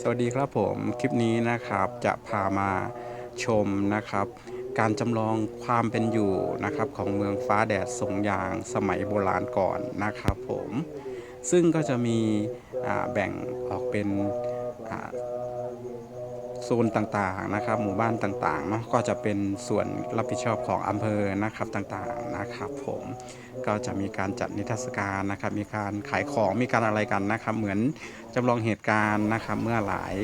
สวัสดีครับผมคลิปนี้นะครับจะพามาชมนะครับ การจำลองความเป็นอยู่นะครับของเมืองฟ้าแดดสงยางสมัยโบราณก่อนนะครับผมซึ่งก็จะมีแบ่งออกเป็น โซนต่างๆนะครับ หมู่บ้านต่างๆเนาะก็จะเป็นส่วนรับผิดชอบของอำเภอนะครับต่างๆนะครับ ผมก็จะมีการจัดนิทรรศการนะครับ มีการขายของมีการอะไรกันนะครับ เหมือนจำลองเหตุการณ์นะครับเมื่อหลาย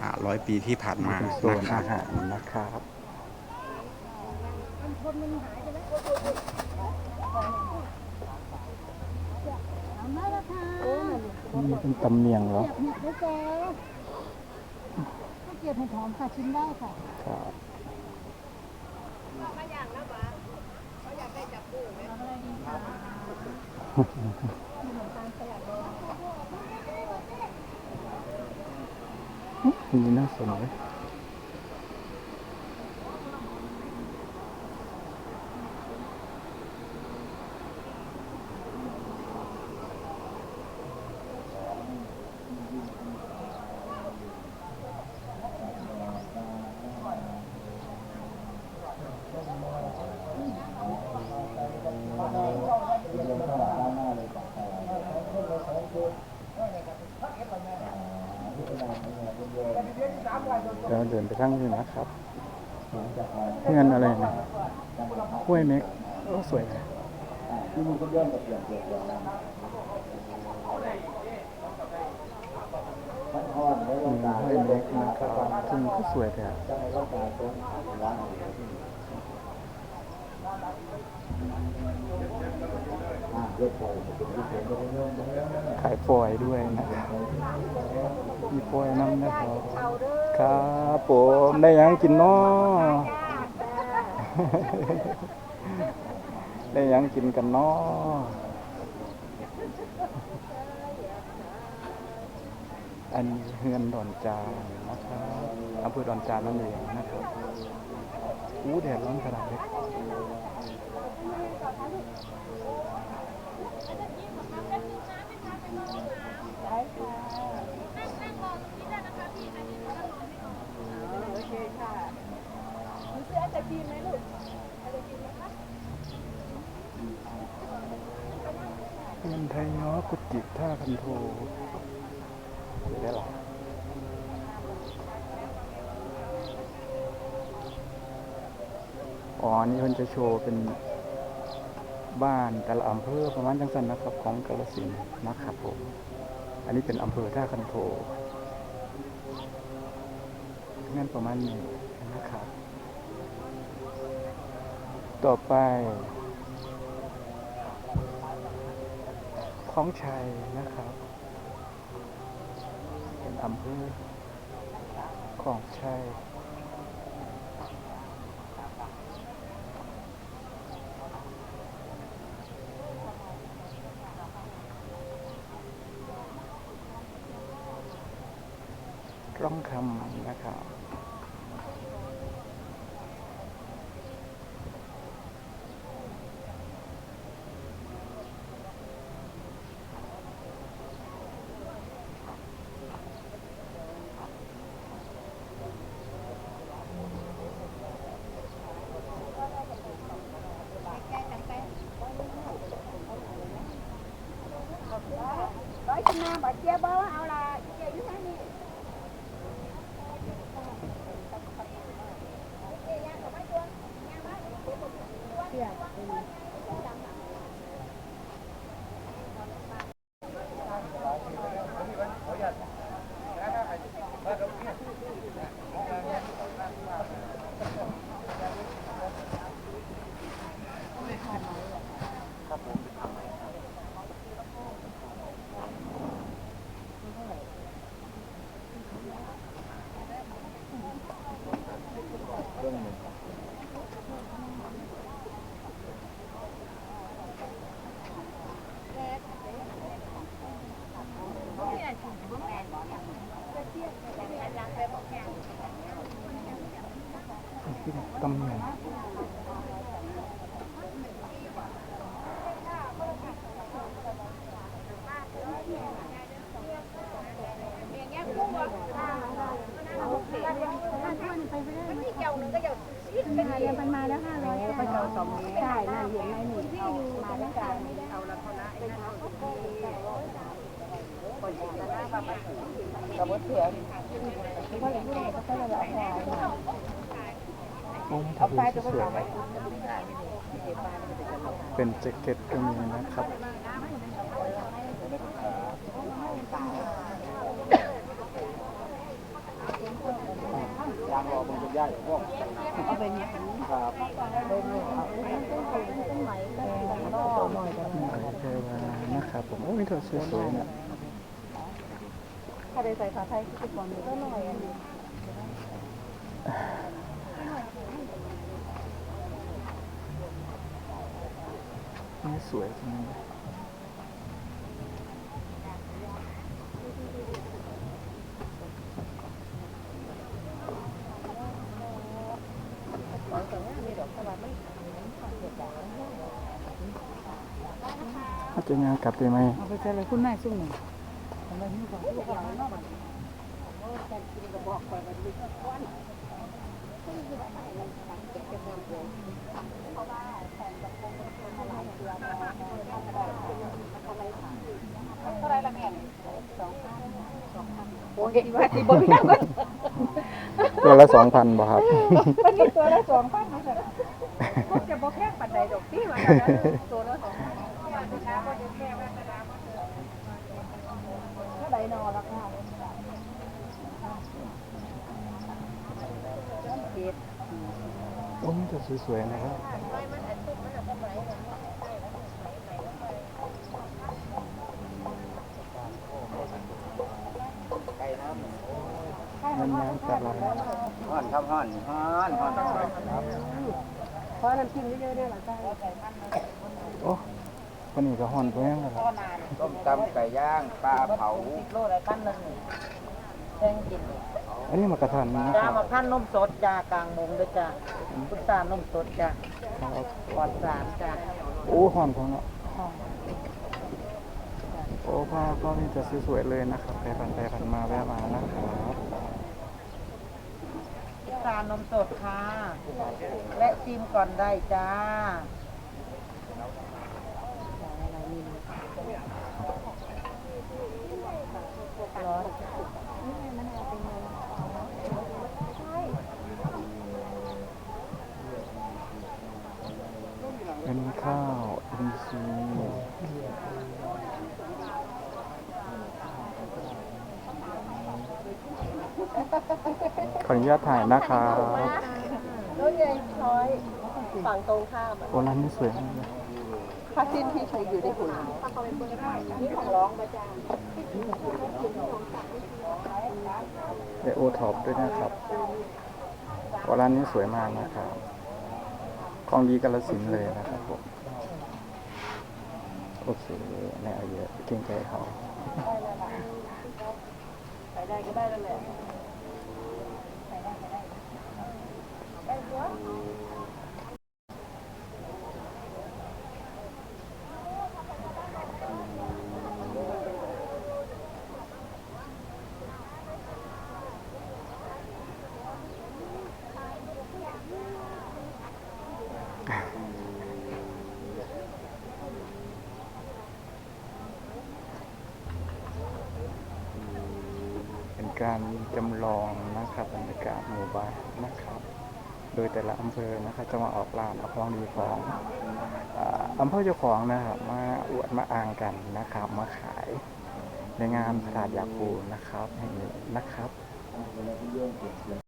อ่าร้อยปีที่ผ่านมาเป็นโซนนะครับอาหารนะครับเอามาแล้วค่ะนี่เป็นตำเนียงเหรอ เก็บเห็ดด้วยจ้าก็เก็บเห็ดหอมค่ะชิมได้ค่ะครับเอาอะไรดีคะอันนี้น่าสนเล เดี๋ยวเดินไปข้างนี้นะครับเงินอะไรนี่ยกล้วยเม็กโอ้สวยเลยมีกล้วยเม็กนะครับซึ่งก็สวยแต่ขายฟอยด้วยนะครับ มีฟอยล์น้ำนะครับ ครับผมได้หยังกินเนาะได้หยังกินกันเนาะอันนี้เฮือนดอนจานนะครับอำเภอดอนจานนั่นเองนะครับอู้แดดร้อนขนาดนี้ เงินไทยเนาะกุจิท่าคันโทได้หรออ๋อ นี่มันจะโชว์เป็นบ้านแต่ละอำเภอประมาณจังสันนะครับ ของกาฬสินนะครับผม อันนี้เป็นอำเภอท่าคันโท งานประมาณนี้นะครับ ต่อไปของชัยนะครับ เป็นอำเภอของชัย ร้องคำนะครับ ขึ้นตำแหน่งมันมาแล้วห้าร้อยไปเก่าสองนี้ใช่น่าเห็นไมนี่เอามาแล้วกันเอาละคนะไอ้นั่นก็ดีคนเห็นแล้วหน้าประมาณกับวัตถุที่เขาเรียกว่าเขาเรียกว่า เอาไปโอ้ทะเลสวยๆเป็นแจ็คเก็ตก็มีนะครับเอาไปเนี่ยครับเทวานะครับผมโอ้ยเธอสวยๆนะถ้าได้ใส่ผ้าไทยคือก่อนก็หน่อยอันนี้ นี่ สวยจังเลยอาจจะงานกลับได้ไหมเอาไปเจอเลยคุณแม่ซุ่มหนึ่งทำไมนี่ก่อนลูกหลานนาะแต่กินกระบอกไปมันมีก้อนเท่าไรละแม่สองพันสองพั นโอ้ยว่าที่บ่มีก็ตัวละสองพันบ่ครับ มันมีตัวละสองพันนะจ๊ะพวกจะบ่แค่ปันใดดอกที่ว่าตัวละสองพันนะก็จะแค่ว่าจะดาเท่าไรนอราคาเจ็ด โอ้ยแต่สวยๆนะครับมันน้ำตาลายฮ้อนครับฮ้อนฮ้อนฮ้อนเพราะน้ำจิ้มเยอะๆด้วยหรอจ้าโอ้คนนี้ก็ห่อนเพื่อนกันต้มตำไก่ย่างปลาเผาโลละพันหนึ่งแดงกินอันนี้มากระทันนะคจ้ารับมาพันนมสดจ้ากลางมุมด้วยจ้าพุทธานมสดจ้าครับปลอดสารจ้าโอ้ห่อนของเนาะโอ้ผ้าก็มีแต่สวยๆเลยนะครับไปพันไปพันมาแวะมานะครับ พุทธานมสดค่ะ และชิมก่อนได้จ้าร้อนเป็นข้าวอินทรีย์ ขออนุญาตถ่ายนะครับรถยายช้อยฝั่งตรงข้ามอะโอ้ร้านนี้สวยมากเลยผ้าสิ้นที่ใช้อยู่ในหุ่นนี่ของร้องมาจ้าได้โอท็อปด้วยนะครับโอ้ร้านนี้สวยมากนะครับของดีกาลสินธุ์เลยนะครับผมโอเคไม่เอาเยอะเกรงใจเขาใส่ได้ก็ได้แล้วแหละ เป็ การจำลองนะครับบรรยากาศหมู่บ้านนะครับ โดยแต่ละอำเภอนะครับจะมาออกลานเอาของดีของอ่าอำเภอเจ้าของนะครับมาอวดมาอ้างกันนะครับ มาขายในงานตลาดยาคูนะครับแห่งนี้นะครับ